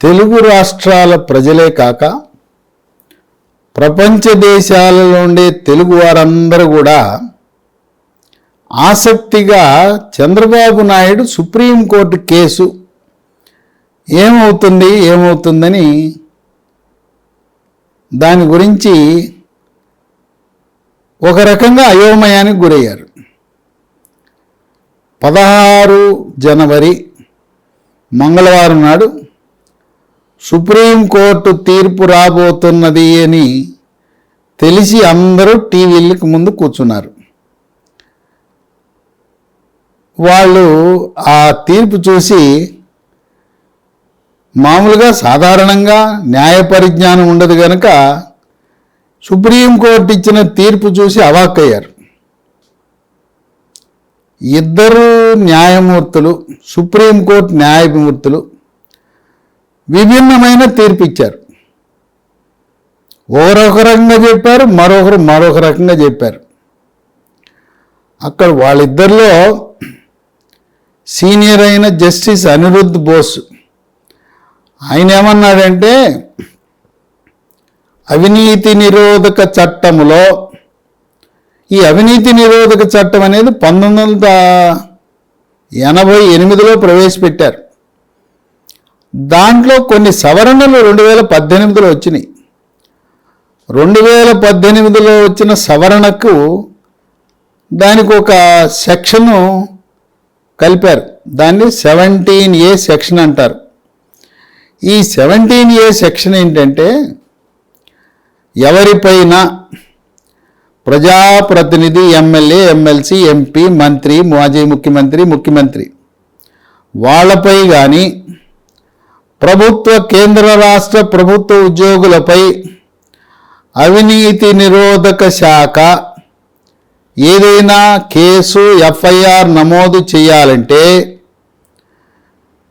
తెలుగు రాష్ట్రాల ప్రజలే కాక ప్రపంచ దేశాలలో ఉండే తెలుగు వారందరూ కూడా ఆసక్తిగా చంద్రబాబు నాయుడు సుప్రీంకోర్టు కేసు ఏమవుతుంది ఏమవుతుందని దాని గురించి ఒక రకంగా అయోమయానికి గురయ్యారు. పదహారు జనవరి మంగళవారం నాడు సుప్రీంకోర్టు తీర్పు రాబోతున్నది అని తెలిసి అందరూ టీవీలకు ముందు కూర్చున్నారు. వాళ్ళు ఆ తీర్పు చూసి మామూలుగా సాధారణంగా న్యాయ పరిజ్ఞానం ఉండదు కనుక సుప్రీంకోర్టు ఇచ్చిన తీర్పు చూసి అవాక్కయ్యారు. ఇద్దరు న్యాయమూర్తులు సుప్రీంకోర్టు న్యాయమూర్తులు విభిన్నమైన తీర్పు ఇచ్చారు ఒకరొక రకంగా చెప్పారు మరొకరు మరొక రకంగా చెప్పారు. అక్కడ వాళ్ళిద్దరిలో సీనియర్ అయిన జస్టిస్ అనిరుద్ధ్ బోస్ ఆయన ఏమన్నాడంటే అవినీతి నిరోధక చట్టములో ఈ అవినీతి నిరోధక చట్టం అనేది పంతొమ్మిది వందల ఎనభై ఎనిమిదిలో ప్రవేశపెట్టారు. దాంట్లో కొన్ని సవరణలు రెండు వేల పద్దెనిమిదిలో వచ్చినాయి. రెండు వేల పద్దెనిమిదిలో వచ్చిన సవరణకు దానికి ఒక సెక్షను కలిపారు. దాన్ని సెవెంటీన్ ఏ సెక్షన్ అంటారు. ఈ సెవెంటీన్ ఏ సెక్షన్ ఏంటంటే ఎవరిపైన ప్రజాప్రతినిధి ఎమ్మెల్యే ఎమ్మెల్సీ ఎంపీ మంత్రి మాజీ ముఖ్యమంత్రి ముఖ్యమంత్రి వాళ్ళపై కానీ ప్రభుత్వ కేంద్ర రాష్ట్ర ప్రభుత్వ ఉద్యోగులపై అవినీతి నిరోధక శాఖ ఏదైనా కేసు ఎఫ్ఐఆర్ నమోదు చేయాలంటే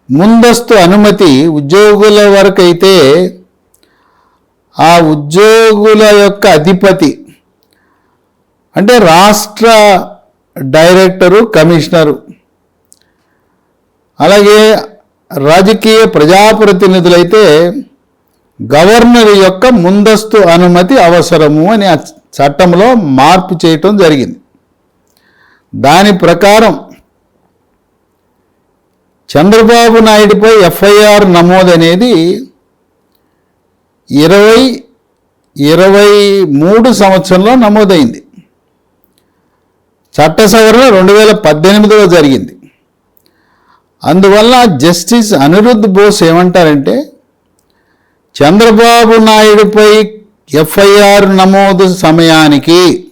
ముందస్తు అనుమతి ఉద్యోగుల వరకైతే ఆ ఉద్యోగుల యొక్క అధిపతి అంటే రాష్ట్ర డైరెక్టరు కమిషనరు. అలాగే రాజకీయ ప్రజాప్రతినిధులైతే గవర్నర్ యొక్క ముందస్తు అనుమతి అవసరము అని ఆ చట్టంలో మార్పు చేయటం జరిగింది. దాని ప్రకారం చంద్రబాబు నాయుడుపై ఎఫ్ఐఆర్ నమోదు అనేది ఇరవై ఇరవై మూడు సంవత్సరంలో నమోదైంది. చట్ట సవరణ రెండు వేల పద్దెనిమిదిలో జరిగింది. అందువల్ల జస్టిస్ అనిరుద్ధ్ బోస్ ఏమంటారంటే చంద్రబాబు నాయుడుపై ఎఫ్ఐఆర్ నమోదు సమయానికి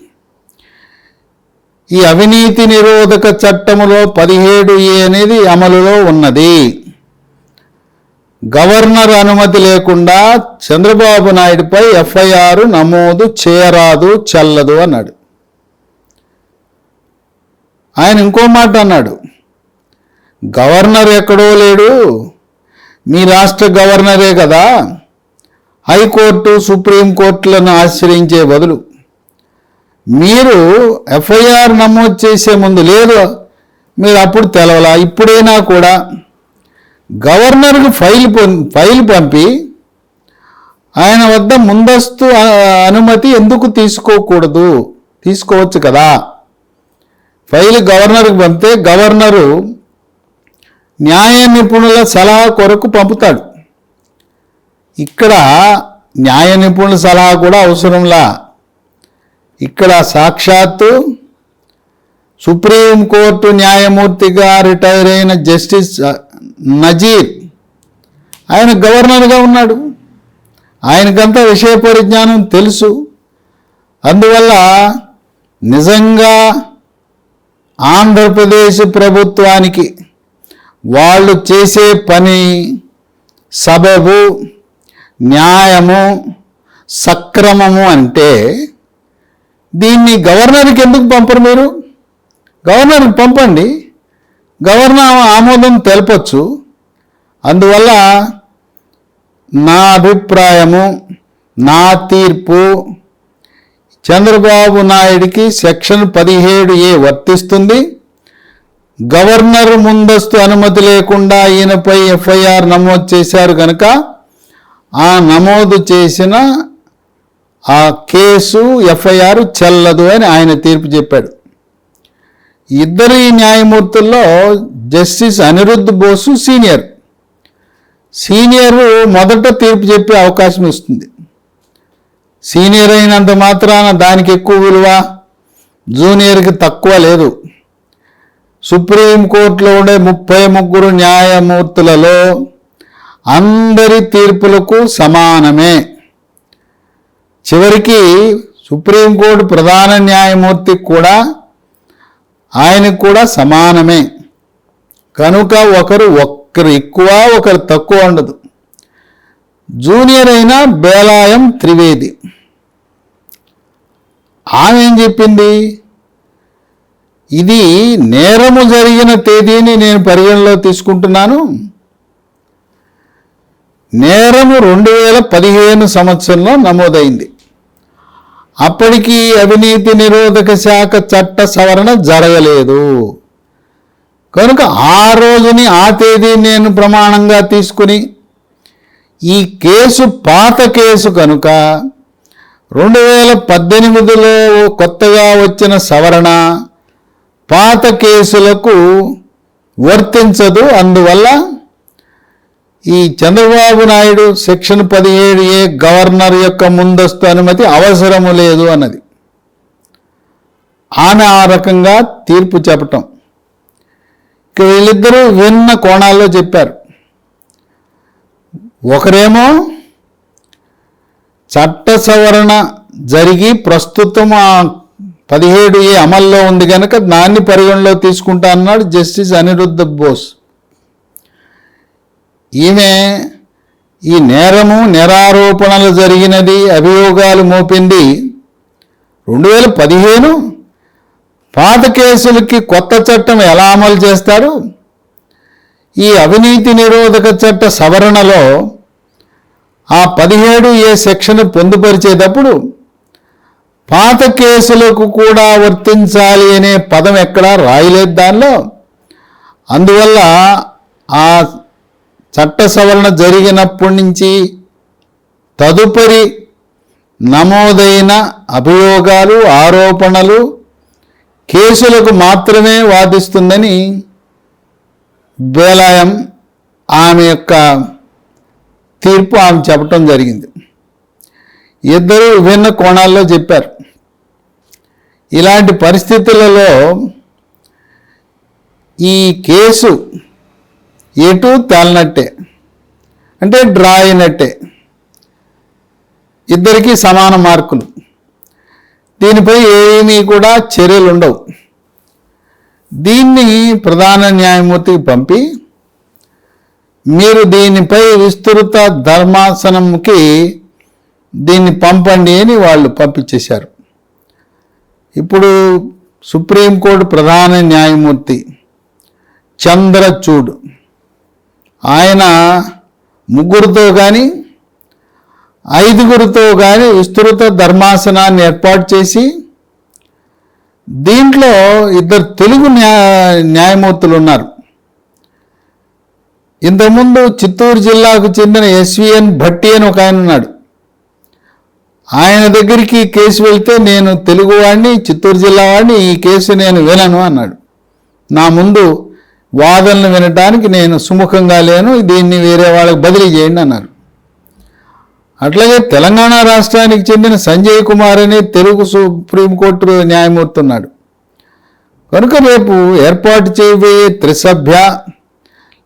ఈ అవినీతి నిరోధక చట్టములో పదిహేడు ఏ అనేది అమలులో ఉన్నది. గవర్నర్ అనుమతి లేకుండా చంద్రబాబు నాయుడుపై ఎఫ్ఐఆర్ నమోదు చేయరాదు చల్లదు అన్నాడు. ఆయన ఇంకో మాట అన్నాడు గవర్నర్ ఎక్కడో లేడు. మీ రాష్ట్ర గవర్నరే కదా. హైకోర్టు సుప్రీంకోర్టులను ఆశ్రయించే బదులు. మీరు ఎఫ్ఐఆర్ నమోదు చేసే ముందు లేదు. మీరు అప్పుడు తెలవలా ఇప్పుడైనా కూడా. గవర్నర్కి ఫైల్ పం- ఫైల్ పంపి ఆయన వద్ద ముందస్తు అనుమతి ఎందుకు తీసుకోకూడదు? తీసుకోవచ్చు కదా. ఫైల్ గవర్నర్కి పంపితే గవర్నరు న్యాయ నిపుణుల సలహా కొరకు పంపుతాడు. ఇక్కడ న్యాయ నిపుణుల సలహా కూడా అవసరంలా. ఇక్కడ సాక్షాత్తు సుప్రీంకోర్టు న్యాయమూర్తిగా రిటైర్ అయిన జస్టిస్ నజీర్ ఆయన గవర్నర్గా ఉన్నాడు. ఆయనకంతా విషయ పరిజ్ఞానం తెలుసు. అందువల్ల నిజంగా ఆంధ్రప్రదేశ్ ప్రభుత్వానికి వాళ్ళు చేసే పని సబబు న్యాయము సక్రమము అంటే దీన్ని గవర్నర్కి ఎందుకు పంపరు మీరు? గవర్నర్కి పంపండి. గవర్నర్ ఆమోదం తెలపచ్చు. అందువల్ల నా అభిప్రాయము నా తీర్పు చంద్రబాబు నాయుడికి సెక్షన్ పదిహేడు ఏ వర్తిస్తుంది? గవర్నర్ ముందస్తు అనుమతి లేకుండా ఈయనపై ఎఫ్ఐఆర్ నమోదు చేశారు కనుక ఆ నమోదు చేసిన ఆ కేసు ఎఫ్ఐఆర్ చెల్లదు అని ఆయన తీర్పు చెప్పాడు. ఇద్దరు ఈ న్యాయమూర్తుల్లో justice Aniruddha Bose senior. Senior మొదట తీర్పు చెప్పే అవకాశం ఇస్తుంది సీనియర్ అయినంత మాత్రాన దానికి ఎక్కువ విలువ జూనియర్కి తక్కువ లేదు. సుప్రీంకోర్టులో ఉండే ముప్పై ముగ్గురు న్యాయమూర్తులలో అందరి తీర్పులకు సమానమే. చివరికి సుప్రీంకోర్టు ప్రధాన న్యాయమూర్తి కూడా ఆయనకు కూడా సమానమే. కనుక ఒకరు ఒక్కరు ఎక్కువ ఒకరు తక్కువ ఉండదు. జూనియర్ అయిన బేలాయం త్రివేది. ఆమె ఏం చెప్పింది? ఇది నేరము జరిగిన తేదీని నేను పరిగణలో తీసుకుంటున్నాను. నేరము రెండు వేల పదిహేను సంవత్సరంలో నమోదైంది. అప్పటికి అవినీతి నిరోధక శాఖ చట్ట సవరణ జరగలేదు. కనుక ఆ రోజుని ఆ తేదీని నేను ప్రమాణంగా తీసుకుని ఈ కేసు పాత కేసు కనుక రెండు వేల పద్దెనిమిదిలో కొత్తగా వచ్చిన సవరణ పాత కేసులకు వర్తించదు. అందువల్ల ఈ చంద్రబాబు నాయుడు సెక్షన్ పదిహేడు ఏ గవర్నర్ యొక్క ముందస్తు అనుమతి అవసరము లేదు అన్నది. ఆమె ఆ రకంగా తీర్పు చెప్పటం. ఇక వీళ్ళిద్దరూ విన్న కోణాల్లో చెప్పారు. ఒకరేమో చట్ట సవరణ జరిగి ప్రస్తుతం ఆ పదిహేడు ఏ అమల్లో ఉంది కనుక దాన్ని పరిగణలో తీసుకుంటా అన్నాడు జస్టిస్ అనిరుద్ధ బోస్. ఈమె ఈ నేరము నేరారోపణలు జరిగినది అభియోగాలు మోపింది రెండు వేల పదిహేను. పాత కేసులకి కొత్త చట్టం ఎలా అమలు చేస్తారు? ఈ అవినీతి నిరోధక చట్ట సవరణలో ఆ పదిహేడు ఏ సెక్షన్ పొందుపరిచేటప్పుడు పాత కేసులకు కూడా వర్తించాలి అనే పదం ఎక్కడా రాయలేదు దానిలో. అందువల్ల ఆ చట్ట సవరణ జరిగినప్పటి నుంచి తదుపరి నమోదైన అభియోగాలు ఆరోపణలు కేసులకు మాత్రమే వాదిస్తుందని బేలాయం ఆమె యొక్క తీర్పు ఆమె చెప్పటం జరిగింది. ఇద్దరు విభిన్న కోణాల్లో చెప్పారు. ఇలాంటి పరిస్థితులలో ఈ కేసు ఎటు తేలనట్టే. అంటే డ్రా అయినట్టే. ఇద్దరికీ సమాన మార్కులు. దీనిపై ఏమీ కూడా చర్యలు ఉండవు. దీన్ని ప్రధాన న్యాయమూర్తికి పంపి మీరు దీనిపై విస్తృత ధర్మాసనంకి దీన్ని పంపండి అని వాళ్ళు పంపించేశారు. ఇప్పుడు సుప్రీంకోర్టు ప్రధాన న్యాయమూర్తి చంద్రచూడ్. ఆయన ముగ్గురితో కానీ ఐదుగురితో కానీ విస్తృత ధర్మాసనాన్ని ఏర్పాటు చేసి దీంట్లో ఇద్దరు తెలుగు న్యాయ న్యాయమూర్తులు ఉన్నారు ఇంతకుముందు చిత్తూరు జిల్లాకు చెందిన ఎస్విఎన్ భట్టి అని ఒక ఆయన ఉన్నాడు. ఆయన దగ్గరికి కేసు వెళ్తే నేను తెలుగువాడిని చిత్తూరు జిల్లా వాడిని ఈ కేసు నేను వినను అన్నాడు. నా ముందు వాదనలు వినటానికి నేను సుముఖంగా లేను దీన్ని వేరే వాళ్ళకి బదిలీ చేయండి అన్నారు. అట్లాగే తెలంగాణ రాష్ట్రానికి చెందిన సంజయ్ కుమార్ అనే తెలుగు సుప్రీంకోర్టు న్యాయమూర్తి ఉన్నాడు. కనుక రేపు ఏర్పాటు చేయబోయే త్రిసభ్య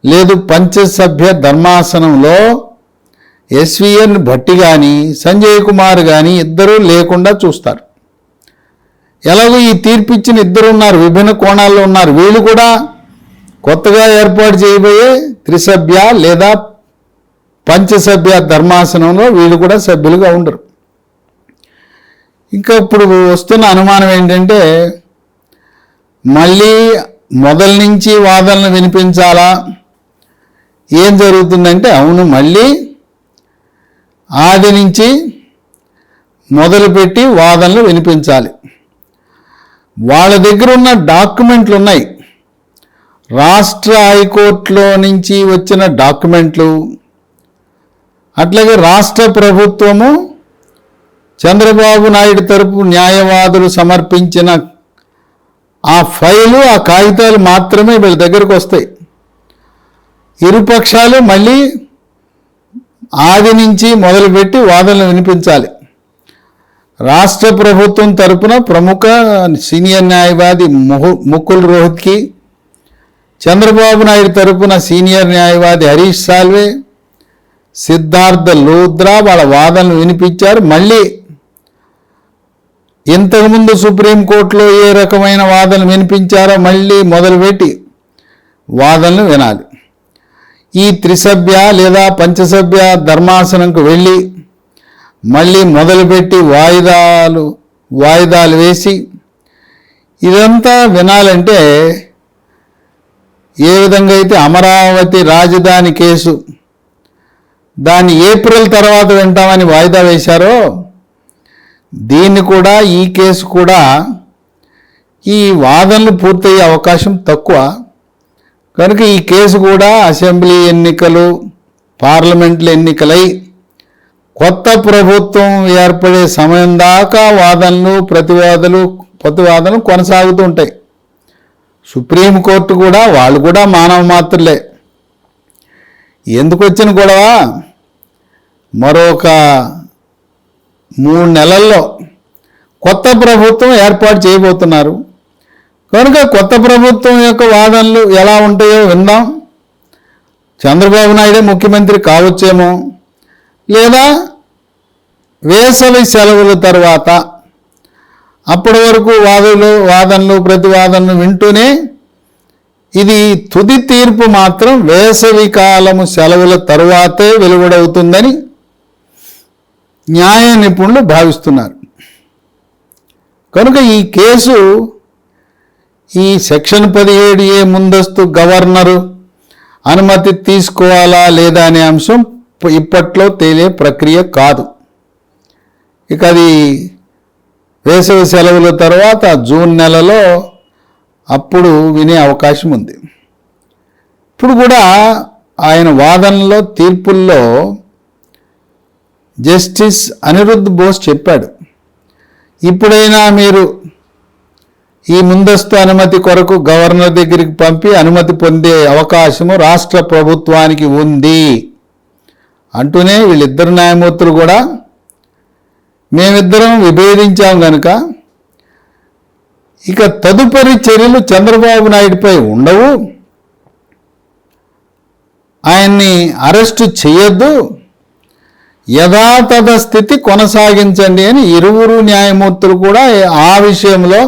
లేదు పంచసభ్య ధర్మాసనంలో ఎస్విఎన్ భట్టి కానీ సంజయ్ కుమార్ కానీ ఇద్దరూ లేకుండా చూస్తారు. ఎలాగో ఈ తీర్పిచ్చిన ఇద్దరు ఉన్నారు విభిన్న కోణాల్లో ఉన్నారు. వీళ్ళు కూడా కొత్తగా ఏర్పాటు చేయబోయే త్రిసభ్య లేదా పంచసభ్య ధర్మాసనంలో వీళ్ళు కూడా సభ్యులుగా ఉండరు. ఇంకా ఇప్పుడు వస్తున్న అనుమానం ఏంటంటే మళ్ళీ మొదల నుంచి వాదనలు వినిపించాలా? ఏం జరుగుతుందంటే అవును మళ్ళీ ఆది నుంచి మొదలుపెట్టి వాదనలు వినిపించాలి. వాళ్ళ దగ్గర ఉన్న డాక్యుమెంట్లు ఉన్నాయి రాష్ట్ర హైకోర్టులో నుంచి వచ్చిన డాక్యుమెంట్లు అట్లాగే రాష్ట్ర ప్రభుత్వము చంద్రబాబు నాయుడు తరపు న్యాయవాదులు సమర్పించిన ఆ ఫైలు ఆ కాగితాలు మాత్రమే వీళ్ళ దగ్గరకు వస్తాయి. ఇరుపక్షాలు మళ్ళీ ఆది నుంచి మొదలుపెట్టి వాదనలు వినిపించాలి. రాష్ట్ర ప్రభుత్వం తరపున ప్రముఖ సీనియర్ న్యాయవాది ముకుల్ రోహిత్కి చంద్రబాబు నాయుడు తరపున సీనియర్ న్యాయవాది హరీష్ సాల్వే సిద్ధార్థ లూద్రా వాళ్ళ వాదనలు వినిపించారు. మళ్ళీ ఇంతకుముందు సుప్రీంకోర్టులో ఏ రకమైన వాదనలు వినిపించారో మళ్ళీ మొదలుపెట్టి వాదనలు వినాలి. ఈ త్రిసభ్య లేదా పంచసభ్య ధర్మాసనంకు వెళ్ళి మళ్ళీ మొదలుపెట్టి వాయిదాలు వాయిదాలు వేసి ఇదంతా వినాలంటే ఏ విధంగా అయితే అమరావతి రాజధాని కేసు దాన్ని ఏప్రిల్ తర్వాత వింటామని వాయిదా వేశారో దీన్ని కూడా ఈ కేసు కూడా ఈ వాదనలు పూర్తయ్యే అవకాశం తక్కువ. కనుక ఈ కేసు కూడా అసెంబ్లీ ఎన్నికలు పార్లమెంట్లు ఎన్నికలై కొత్త ప్రభుత్వం ఏర్పడే సమయం దాకా వాదనలు ప్రతివాదలు ప్రతివాదనలు కొనసాగుతూ ఉంటాయి. సుప్రీంకోర్టు కూడా వాళ్ళు కూడా మానవ మాత్రలే. ఎందుకు వచ్చిన గొడవ? మరొక మూడు నెలల్లో కొత్త ప్రభుత్వం ఏర్పాటు చేయబోతున్నారు. కనుక కొత్త ప్రభుత్వం యొక్క వాదనలు ఎలా ఉంటాయో విందాం. చంద్రబాబు నాయుడే ముఖ్యమంత్రి కావచ్చేమో లేదా వేసవి సెలవుల తర్వాత అప్పటి వరకు వాదులు వాదనలు ప్రతివాదనలు వింటూనే ఇది తుది తీర్పు మాత్రం వేసవి కాలము సెలవుల తరువాతే వెలువడవుతుందని న్యాయ నిపుణులు భావిస్తున్నారు. కనుక ఈ కేసు ఈ సెక్షన్ పదిహేడు ఏ ముందస్తు గవర్నరు అనుమతి తీసుకోవాలా లేదా అనే అంశం ఇప్పట్లో తేలే ప్రక్రియ కాదు. ఇక అది వేసవి సెలవుల తర్వాత జూన్ నెలలో అప్పుడు వినే అవకాశం ఉంది. ఇప్పుడు కూడా ఆయన వాదనలో తీర్పుల్లో జస్టిస్ అనిరుద్ధ్ బోస్ చెప్పాడు. ఇప్పుడైనా మీరు ఈ ముందస్తు అనుమతి కొరకు గవర్నర్ దగ్గరికి పంపి అనుమతి పొందే అవకాశము రాష్ట్ర ప్రభుత్వానికి ఉంది అంటూనే వీళ్ళిద్దరు న్యాయమూర్తులు కూడా మేమిద్దరం విభేదించాం కనుక ఇక తదుపరి చర్యలు చంద్రబాబు నాయుడుపై ఉండవు. ఆయన్ని అరెస్టు చేయొద్దు. యథాతథ స్థితి కొనసాగించండి అని ఇరువురు న్యాయమూర్తులు కూడా ఆ విషయంలో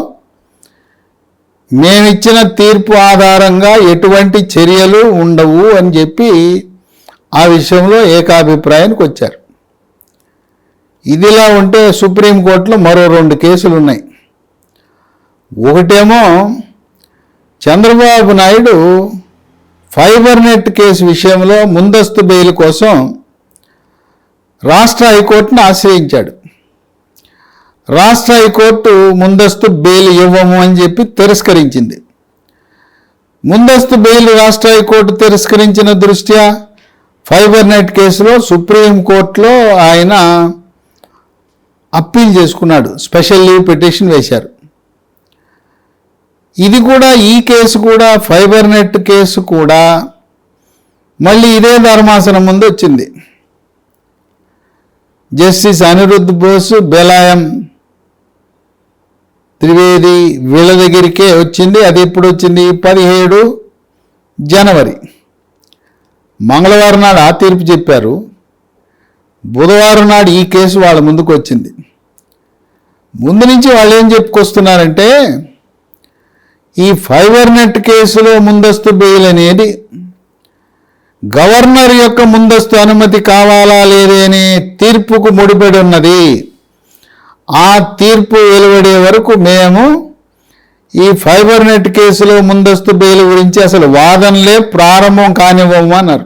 మేమిచ్చిన తీర్పు ఆధారంగా ఎటువంటి చర్యలు ఉండవు అని చెప్పి ఆ విషయంలో ఏకాభిప్రాయానికి వచ్చారు. ఇదిలా ఉంటే సుప్రీంకోర్టులో మరో రెండు కేసులు ఉన్నాయి. ఒకటేమో Chandrababu Naidu fibre net case విషయంలో ముందస్తు బెయిల్ కోసం రాష్ట్ర హైకోర్టును ఆశ్రయించాడు. రాష్ట్ర హైకోర్టు ముందస్తు బెయిల్ ఇవ్వము అని చెప్పి తిరస్కరించింది. ముందస్తు బెయిల్ రాష్ట్ర హైకోర్టు తిరస్కరించిన దృష్ట్యా ఫైబర్ నెట్ కేసులో సుప్రీంకోర్టులో ఆయన అప్పీల్ చేసుకున్నాడు. స్పెషల్ లీవ్ పిటిషన్ వేశారు. ఇది కూడా ఈ కేసు కూడా ఫైబర్ నెట్ కేసు కూడా మళ్ళీ ఇదే ధర్మాసనం ముందు వచ్చింది. జస్టిస్ అనిరుద్ధ్ బోస్ బెలాయం త్రివేది వీళ్ళ దగ్గరికే వచ్చింది అది ఎప్పుడు వచ్చింది? పదిహేడు జనవరి. మంగళవారం నాడు ఆ తీర్పు చెప్పారు. బుధవారం నాడు ఈ కేసు వాళ్ళ ముందుకు వచ్చింది. ముందు నుంచి వాళ్ళు ఏం చెప్పుకొస్తున్నారంటే ఈ ఫైబర్ నెట్ కేసులో ముందస్తు బెయిల్ అనేది గవర్నర్ యొక్క ముందస్తు అనుమతి కావాలా లేదే అనే తీర్పుకు ముడిపడి ఉన్నది. ఆ తీర్పు వెలువడే వరకు మేము ఈ ఫైబర్ నెట్ కేసులో ముందస్తు బెయిల్ గురించి అసలు వాదనలే ప్రారంభం కానివ్వము అన్నారు.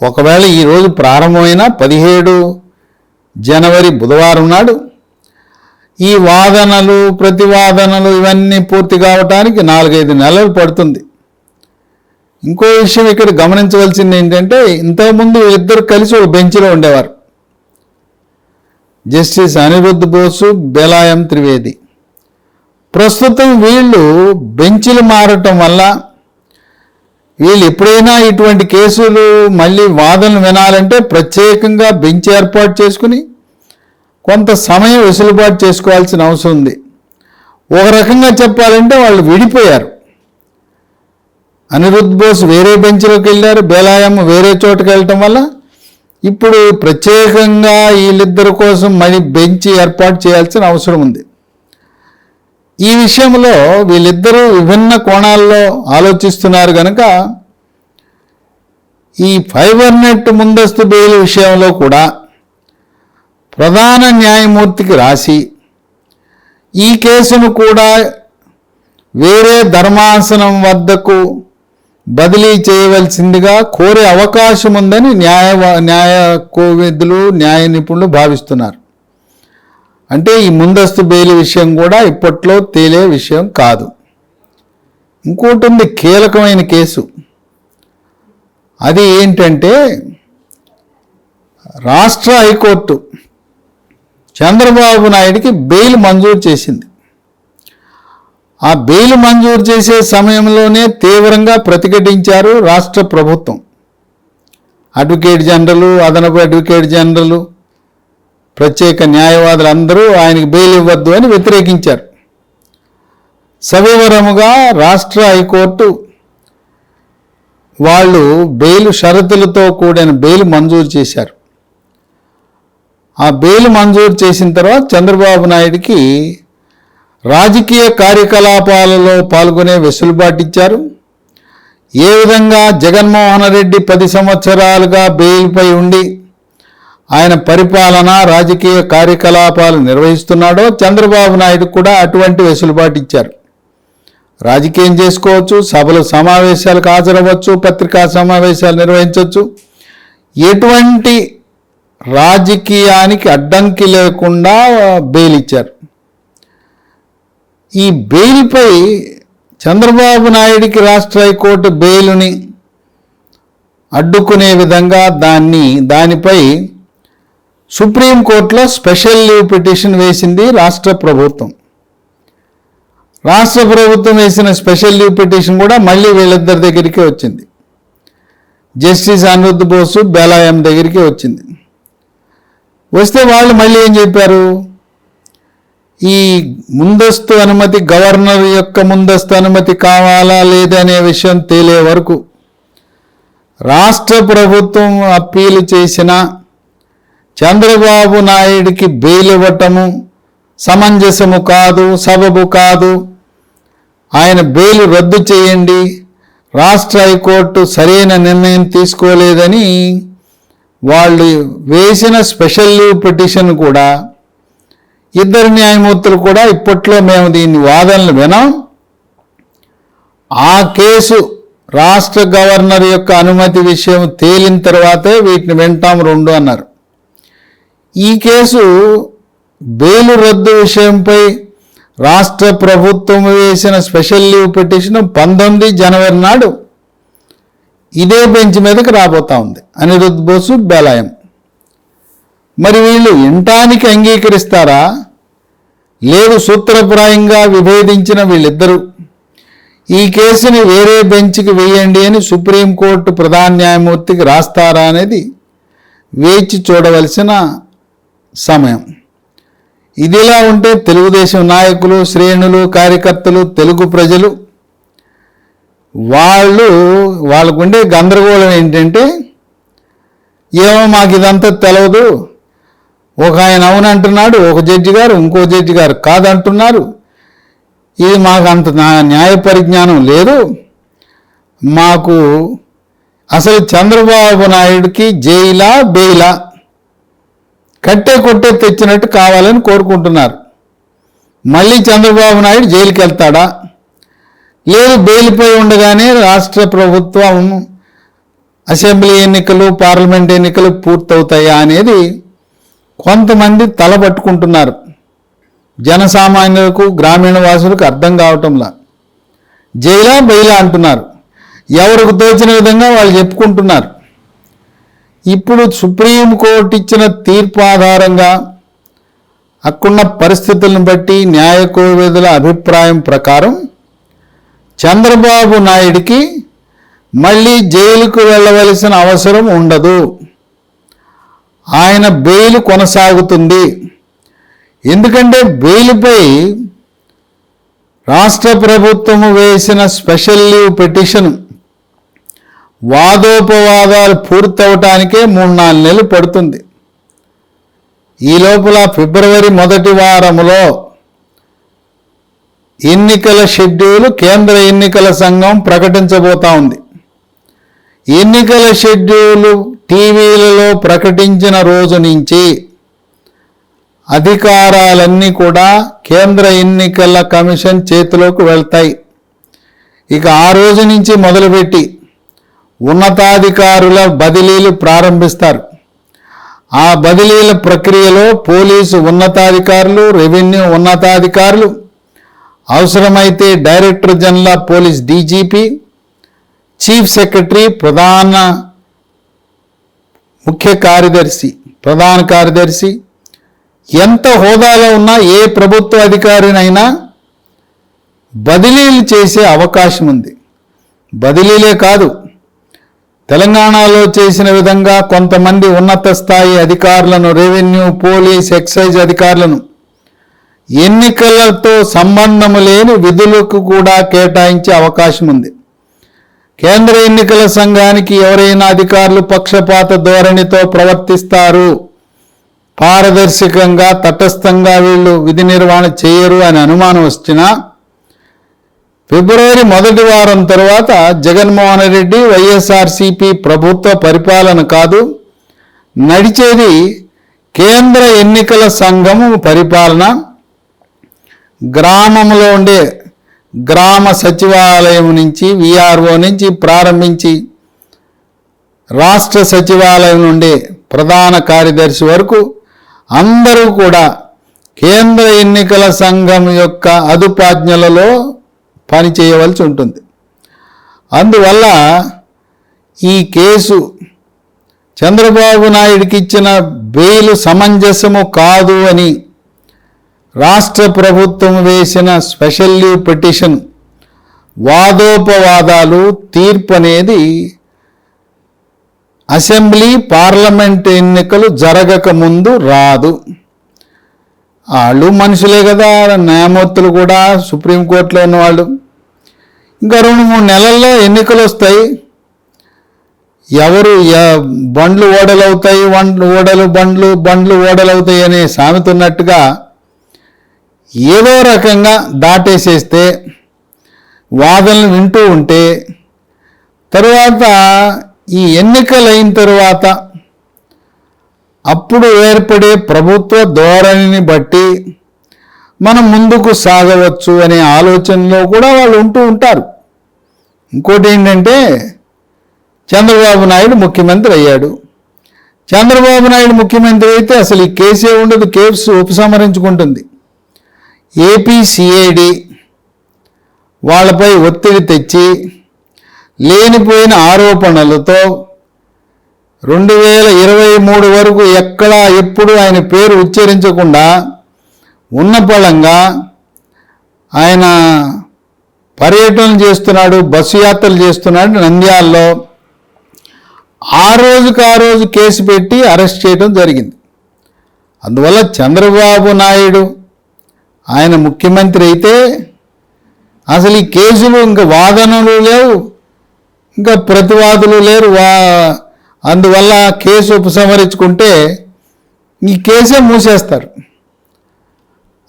ఒకవేళ ఈరోజు ప్రారంభమైన పదిహేడు జనవరి బుధవారం నాడు ఈ వాదనలు ప్రతివాదనలు ఇవన్నీ పూర్తి కావటానికి నాలుగైదు నెలలు పడుతుంది. ఇంకో విషయం ఇక్కడ గమనించవలసింది ఏంటంటే ఇంతకుముందు ఇద్దరు కలిసి ఒక బెంచ్లో ఉండేవారు. జస్టిస్ అనిరుద్ధ్ బోసు బెలాయం త్రివేది. ప్రస్తుతం వీళ్ళు బెంచ్లు మారటం వల్ల వీళ్ళు ఎప్పుడైనా ఇటువంటి కేసులు మళ్ళీ వాదనలు వినాలంటే ప్రత్యేకంగా బెంచ్ ఏర్పాటు చేసుకుని కొంత సమయం వెసులుబాటు చేసుకోవాల్సిన అవసరం ఉంది. ఒక రకంగా చెప్పాలంటే వాళ్ళు విడిపోయారు. అనిరుద్ధ్ బోస్ వేరే బెంచ్లోకి వెళ్ళారు బేలాయమ్మ వేరే చోటుకి వెళ్ళటం వల్ల ఇప్పుడు ప్రత్యేకంగా వీళ్ళిద్దరి కోసం మరి బెంచ్ ఏర్పాటు చేయాల్సిన అవసరం ఉంది. ఈ విషయంలో వీళ్ళిద్దరూ విభిన్న కోణాల్లో ఆలోచిస్తున్నారు కనుక ఈ ఫైబర్ నెట్ ముందస్తు బెయిల్ విషయంలో కూడా ప్రధాన న్యాయమూర్తికి రాసి ఈ కేసును కూడా వేరే ధర్మాసనం వద్దకు బదిలీ చేయవలసిందిగా కోరే అవకాశం ఉందని న్యాయ న్యాయ కోవిదులు న్యాయ నిపుణులు భావిస్తున్నారు. అంటే ఈ ముందస్తు బెయిల్ విషయం కూడా ఇప్పట్లో తేలే విషయం కాదు. ఇంకోటి ఉంది కీలకమైన కేసు. అది ఏంటంటే రాష్ట్ర హైకోర్టు చంద్రబాబు నాయుడికి బెయిల్ మంజూరు చేసింది. ఆ బెయిల్ మంజూరు చేసే సమయంలోనే తీవ్రంగా ప్రతిఘటించారు రాష్ట్ర ప్రభుత్వం. అడ్వకేట్ జనరల్ అదనపు అడ్వకేట్ జనరల్ ప్రత్యేక న్యాయవాదులు అందరూ ఆయనకి బెయిల్ ఇవ్వద్దు అని వ్యతిరేకించారు. సవివరముగా రాష్ట్ర హైకోర్టు వాళ్ళు బెయిల్ షరతులతో కూడిన బెయిల్ మంజూరు చేశారు. ఆ బెయిల్ మంజూరు చేసిన తర్వాత చంద్రబాబు నాయుడికి రాజకీయ కార్యకలాపాలలో పాల్గొనే వెసులుబాటు ఇచ్చారు ఏ విధంగా జగన్మోహన్ రెడ్డి పది సంవత్సరాలుగా బెయిల్పై ఉండి ఆయన పరిపాలన రాజకీయ కార్యకలాపాలు నిర్వహిస్తున్నాడో చంద్రబాబు నాయుడు కూడా అటువంటి వెసులుబాటు ఇచ్చారు రాజకీయం చేసుకోవచ్చు సభలు సమావేశాలకు హాజరవ్వచ్చు పత్రికా సమావేశాలు నిర్వహించవచ్చు. ఎటువంటి రాజకీయానికి అడ్డంకి లేకుండా బెయిల్ ఇచ్చారు ఈ బెయిల్పై చంద్రబాబు నాయుడికి రాష్ట్ర హైకోర్టు బెయిల్ని అడ్డుకునే విధంగా దాన్ని దానిపై సుప్రీంకోర్టులో స్పెషల్ లీవ్ పిటిషన్ వేసింది రాష్ట్ర ప్రభుత్వం. రాష్ట్ర ప్రభుత్వం వేసిన స్పెషల్ లీవ్ పిటిషన్ కూడా మళ్ళీ వీళ్ళిద్దరి దగ్గరికి వచ్చింది. జస్టిస్ అనిరుద్ధ్ బోసు బేలాయం దగ్గరికి వచ్చింది. వస్తే వాళ్ళు మళ్ళీ ఏం చెప్పారు? ఈ ముందస్తు అనుమతి గవర్నర్ యొక్క ముందస్తు అనుమతి కావాలా లేదనే విషయం తేలే వరకు రాష్ట్ర ప్రభుత్వం అప్పీలు చేసిన చంద్రబాబు నాయుడికి బెయిల్ ఇవ్వటము సమంజసము కాదు సబబు కాదు. ఆయన బెయిల్ రద్దు చేయండి. రాష్ట్ర హైకోర్టు సరైన నిర్ణయం తీసుకోలేదని వాళ్ళు వేసిన స్పెషల్ లీవ్ పిటిషన్ కూడా ఇద్దరు న్యాయమూర్తులు కూడా ఇప్పట్లో మేము దీన్ని వాదనలు వినాం ఆ కేసు రాష్ట్ర గవర్నర్ యొక్క అనుమతి విషయం తేలిన తర్వాతే వీటిని వింటాం రెండు అన్నారు. ఈ కేసు బెయిలు రద్దు విషయంపై రాష్ట్ర ప్రభుత్వం వేసిన స్పెషల్ లీవ్ పిటిషన్ పంతొమ్మిది జనవరి నాడు ఇదే బెంచ్ మీదకి రాబోతా ఉంది. అనిరుద్ బోసు బెలాయం. మరి వీళ్ళు వినటానికి అంగీకరిస్తారా? లేదు సూత్రప్రాయంగా విభేదించిన వీళ్ళిద్దరూ ఈ కేసుని వేరే బెంచ్కి వేయండి అని సుప్రీంకోర్టు ప్రధాన న్యాయమూర్తికి రాస్తారా అనేది వేచి చూడవలసిన సమయం. ఇదిలా ఉంటే తెలుగుదేశం నాయకులు శ్రేణులు కార్యకర్తలు తెలుగు ప్రజలు వాళ్ళు వాళ్ళకుండే గందరగోళం ఏంటంటే ఏమో మాకు ఇదంతా తెలవదు ఒక ఆయన అవునంటున్నాడు ఒక జడ్జి గారు ఇంకో జడ్జి గారు కాదంటున్నారు. ఇది మాకు అంత నా- న్యాయ పరిజ్ఞానం లేదు. మాకు అసలు చంద్రబాబు నాయుడికి జైలా బెయిలా? కట్టే కొట్టే తెచ్చినట్టు కావాలని కోరుకుంటున్నారు. మళ్ళీ చంద్రబాబు నాయుడు జైలుకి వెళ్తాడా? లేదు బెయిల్పై ఉండగానే రాష్ట్ర ప్రభుత్వం అసెంబ్లీ ఎన్నికలు పార్లమెంట్ ఎన్నికలు పూర్తవుతాయా అనేది కొంతమంది తలపట్టుకుంటున్నారు జనసామాన్యులకు గ్రామీణ వాసులకు అర్థం కావటంలా. జైలా బైలా అంటున్నారు. ఎవరికి తోచిన విధంగా వాళ్ళు చెప్పుకుంటున్నారు. ఇప్పుడు సుప్రీంకోర్టు ఇచ్చిన తీర్పు ఆధారంగా అక్కడున్న పరిస్థితులను బట్టి న్యాయకోవేదుల అభిప్రాయం ప్రకారం చంద్రబాబు నాయుడికి మళ్ళీ జైలుకు వెళ్ళవలసిన అవసరం ఉండదు. ఆయన బెయిల్ కొనసాగుతుంది. ఎందుకంటే బెయిల్పై రాష్ట్ర ప్రభుత్వము వేసిన స్పెషల్ లీవ్ పిటిషన్ వాదోపవాదాలు పూర్తవటానికే మూడు నాలుగు నెలలు పడుతుంది. ఈ లోపల ఫిబ్రవరి మొదటి వారంలో ఎన్నికల షెడ్యూల్ కేంద్ర ఎన్నికల సంఘం ప్రకటించబోతా ఉంది. ఎన్నికల షెడ్యూలు టీవీలలో ప్రకటించిన రోజు నుంచి అధికారాలన్నీ కూడా కేంద్ర ఎన్నికల కమిషన్ చేతిలోకి వెళ్తాయి. ఇక ఆ రోజు నుంచి మొదలుపెట్టి ఉన్నతాధికారుల బదిలీలు ప్రారంభిస్తారు. ఆ బదిలీల ప్రక్రియలో పోలీసు ఉన్నతాధికారులు రెవెన్యూ ఉన్నతాధికారులు అవసరమైతే director general police DGP chief secretary ప్రధాన ముఖ్య కార్యదర్శి ప్రధాన కార్యదర్శి ఎంత హోదాలో ఉన్నా ఏ ప్రభుత్వ అధికారినైనా బదిలీలు చేసే అవకాశం ఉంది. బదిలీలే కాదు తెలంగాణలో చేసిన విధంగా కొంతమంది ఉన్నత స్థాయి అధికారులను రెవెన్యూ పోలీస్ ఎక్సైజ్ అధికారులను ఎన్నికలతో సంబంధము లేని విధులకు కూడా కేటాయించే అవకాశం ఉంది. కేంద్ర ఎన్నికల సంఘానికి ఎవరైనా అధికారులు పక్షపాత ధోరణితో ప్రవర్తిస్తారు. పారదర్శకంగా తటస్థంగా వీళ్ళు విధి నిర్వహణ చేయరు అని అనుమానం వచ్చినా ఫిబ్రవరి మొదటి వారం తరువాత జగన్మోహన్ రెడ్డి వైఎస్ఆర్సిపి ప్రభుత్వ పరిపాలన కాదు నడిచేది కేంద్ర ఎన్నికల సంఘము పరిపాలన గ్రామంలో ఉండే గ్రామ సచివాలయం నుంచి విఆర్ఓ నుంచి ప్రారంభించి రాష్ట్ర సచివాలయం నుండి ప్రధాన కార్యదర్శి వరకు అందరూ కూడా కేంద్ర ఎన్నికల సంఘం యొక్క అదుపాజ్ఞలలో పనిచేయవలసి ఉంటుంది. అందువల్ల ఈ కేసు చంద్రబాబు నాయుడికి ఇచ్చిన బెయిల్ సమంజసము కాదు అని రాష్ట్ర ప్రభుత్వం వేసిన స్పెషల్ లీవ్ పిటిషన్ వాదోపవాదాలు తీర్పు అనేది అసెంబ్లీ పార్లమెంట్ ఎన్నికలు జరగక ముందు రాదు. వాళ్ళు మనుషులే కదా న్యాయమూర్తులు కూడా సుప్రీంకోర్టులో ఉన్నవాళ్ళు. ఇంకా రెండు మూడు నెలల్లో ఎన్నికలు వస్తాయి. ఎవరు బండ్లు ఓడలవుతాయి వండ్లు ఓడలు బండ్లు బండ్లు ఓడలవుతాయి అనే సామెత ఉన్నట్టుగా ఏదో రకంగా దాటేసేస్తే వాదనలు వింటూ ఉంటే తరువాత ఈ ఎన్నికలు అయిన తరువాత అప్పుడు ఏర్పడే ప్రభుత్వ ధోరణిని బట్టి మనం ముందుకు సాగవచ్చు అనే ఆలోచనలో కూడా వాళ్ళు ఉంటూ ఉంటారు. ఇంకోటి ఏంటంటే చంద్రబాబు నాయుడు ముఖ్యమంత్రి అయ్యాడు. చంద్రబాబు నాయుడు ముఖ్యమంత్రి అయితే అసలు ఈ కేసే ఉండదు కేసు ఉపసంహరించుకుంటుంది. ఏపీసీఐడి వాళ్ళపై ఒత్తిడి తెచ్చి లేనిపోయిన ఆరోపణలతో రెండు వేల ఇరవై మూడు వరకు ఎక్కడా ఎప్పుడు ఆయన పేరు ఉచ్చరించకుండా ఉన్న పళంగా ఆయన పర్యటనలు చేస్తున్నాడు బస్సు యాత్రలు చేస్తున్నాడు నంద్యాలలో. ఆ రోజుకు ఆ రోజు కేసు పెట్టి అరెస్ట్ చేయడం జరిగింది. అందువల్ల చంద్రబాబు నాయుడు ఆయన ముఖ్యమంత్రి అయితే అసలు ఈ కేసులు ఇంకా వాదనలు లేవు ఇంకా ప్రతివాదులు లేరు. వా అందువల్ల కేసు ఉపసంహరించుకుంటే ఈ కేసే మూసేస్తారు.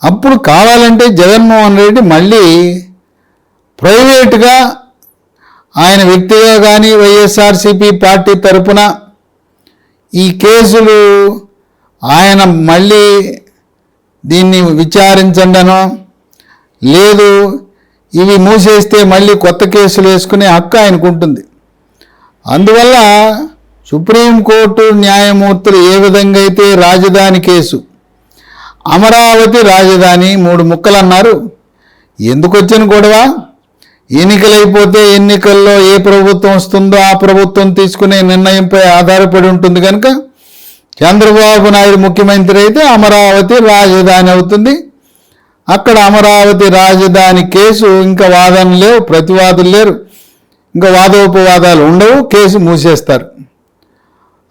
అప్పుడు కావాలంటే జగన్మోహన్ రెడ్డి మళ్ళీ ప్రైవేటుగా ఆయన వ్యక్తిగా కానీ వైఎస్ఆర్సిపి పార్టీ తరపున ఈ కేసులు ఆయన మళ్ళీ దీన్ని విచారించండనో? లేదు. ఇవి మూసేస్తే మళ్ళీ కొత్త కేసులు వేసుకునే హక్కు ఆయనకు ఉంటుంది అందువల్ల సుప్రీంకోర్టు న్యాయమూర్తులు ఏ విధంగా అయితే రాజధాని కేసు అమరావతి రాజధాని మూడు ముక్కలు అన్నారు ఎందుకు వచ్చిన గొడవ? ఎన్నికలైపోతే ఎన్నికల్లో ఏ ప్రభుత్వం వస్తుందో ఆ ప్రభుత్వం తీసుకునే నిర్ణయంపై ఆధారపడి ఉంటుంది కనుక చంద్రబాబు నాయుడు ముఖ్యమంత్రి అయితే అమరావతి రాజధాని అవుతుంది. అక్కడ అమరావతి రాజధాని కేసు ఇంకా వాదన లేవు ప్రతివాదులు లేరు. ఇంకా వాదోపవాదాలు ఉండవు కేసు మూసేస్తారు.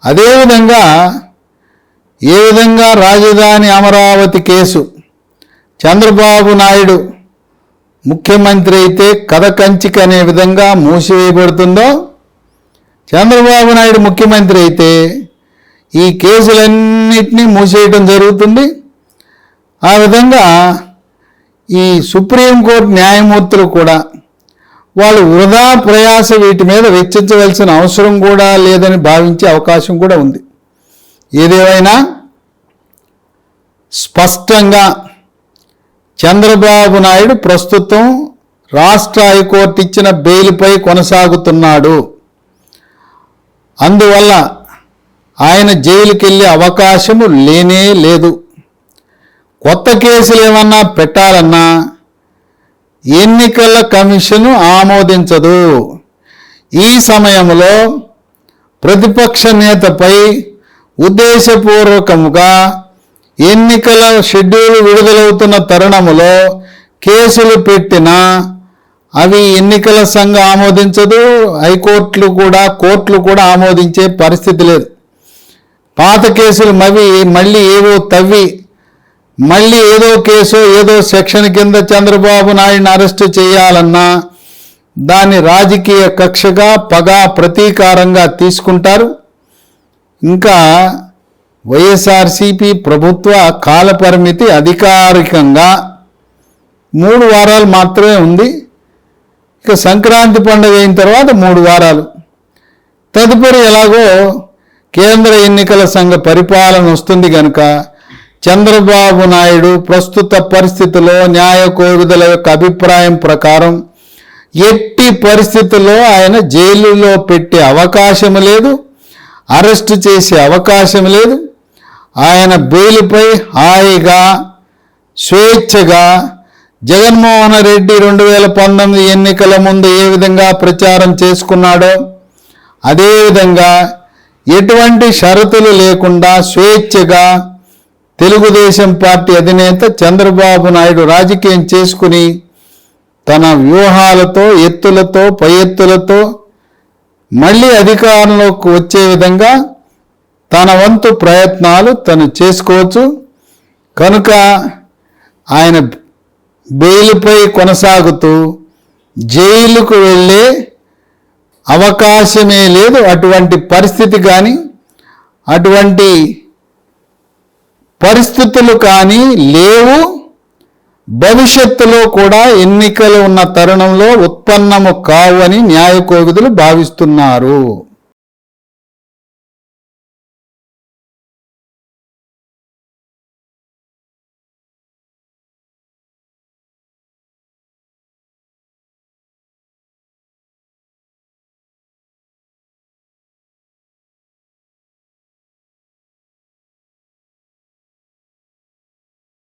అదేవిధంగా ఏ విధంగా రాజధాని అమరావతి కేసు? చంద్రబాబు నాయుడు ముఖ్యమంత్రి అయితే కథ కంచిక అనే విధంగా మూసివేయబడుతుందో చంద్రబాబు నాయుడు ముఖ్యమంత్రి అయితే ఈ కేసులన్నిటినీ మూసేయటం జరుగుతుంది. ఆ విధంగా ఈ సుప్రీంకోర్టు న్యాయమూర్తులు కూడా వాళ్ళు వృధా ప్రయాస వీటి మీద వెచ్చించవలసిన అవసరం కూడా లేదని భావించే అవకాశం కూడా ఉంది. ఏదేమైనా స్పష్టంగా చంద్రబాబు నాయుడు ప్రస్తుతం రాష్ట్ర హైకోర్టు ఇచ్చిన బెయిల్పై కొనసాగుతున్నాడు. అందువల్ల ఆయన జైలుకి వెళ్ళే అవకాశము లేనే లేదు. కొత్త కేసులు ఏమన్నా పెట్టాలన్నా ఎన్నికల కమిషను ఆమోదించదు. ఈ సమయంలో ప్రతిపక్ష నేతపై ఉద్దేశపూర్వకముగా ఎన్నికల షెడ్యూల్ విడుదలవుతున్న తరుణములో కేసులు పెట్టినా అవి ఎన్నికల సంఘం ఆమోదించదు. హైకోర్టులు కూడా కోర్టులు కూడా ఆమోదించే పరిస్థితి లేదు. పాత కేసులు మవి మళ్ళీ ఏవో తవ్వి మళ్ళీ ఏదో కేసు ఏదో సెక్షన్ కింద చంద్రబాబు నాయుడిని అరెస్టు చేయాలన్నా దాన్ని రాజకీయ కక్షగా పగ ప్రతీకారంగా తీసుకుంటారు. ఇంకా వైఎస్ఆర్సిపి ప్రభుత్వ కాలపరిమితి అధికారికంగా మూడు వారాలు మాత్రమే ఉంది. ఇక సంక్రాంతి పండుగ అయిన తర్వాత మూడు వారాలు. తదుపరి ఎలాగో కేంద్ర ఎన్నికల సంఘ పరిపాలన వస్తుంది కనుక చంద్రబాబు నాయుడు ప్రస్తుత పరిస్థితుల్లో న్యాయ కోరుదల యొక్క అభిప్రాయం ప్రకారం ఎట్టి పరిస్థితుల్లో ఆయన జైలులో పెట్టే అవకాశం లేదు అరెస్టు చేసే అవకాశం లేదు. ఆయన బెయిల్పై హాయిగా స్వేచ్ఛగా జగన్మోహన్ రెడ్డి రెండు వేల పంతొమ్మిది ఎన్నికల ముందు ఏ విధంగా ప్రచారం చేసుకున్నాడో అదేవిధంగా ఎటువంటి షరతులు లేకుండా స్వేచ్ఛగా తెలుగుదేశం పార్టీ అధినేత చంద్రబాబు నాయుడు రాజకీయం చేసుకుని తన వ్యూహాలతో ఎత్తులతో పై ఎత్తులతో మళ్ళీ అధికారంలోకి వచ్చే విధంగా తన వంతు ప్రయత్నాలు తను చేసుకోవచ్చు. కనుక ఆయన బెయిల్పై కొనసాగుతూ జైలుకు వెళ్ళే అవకాశమే లేదు అటువంటి పరిస్థితి కానీ అటువంటి పరిస్థితులు కానీ లేవు. భవిష్యత్తులో కూడా ఎన్నికలు ఉన్న తరుణంలో ఉత్పన్నము కావు అని న్యాయ కోవిదులు భావిస్తున్నారు.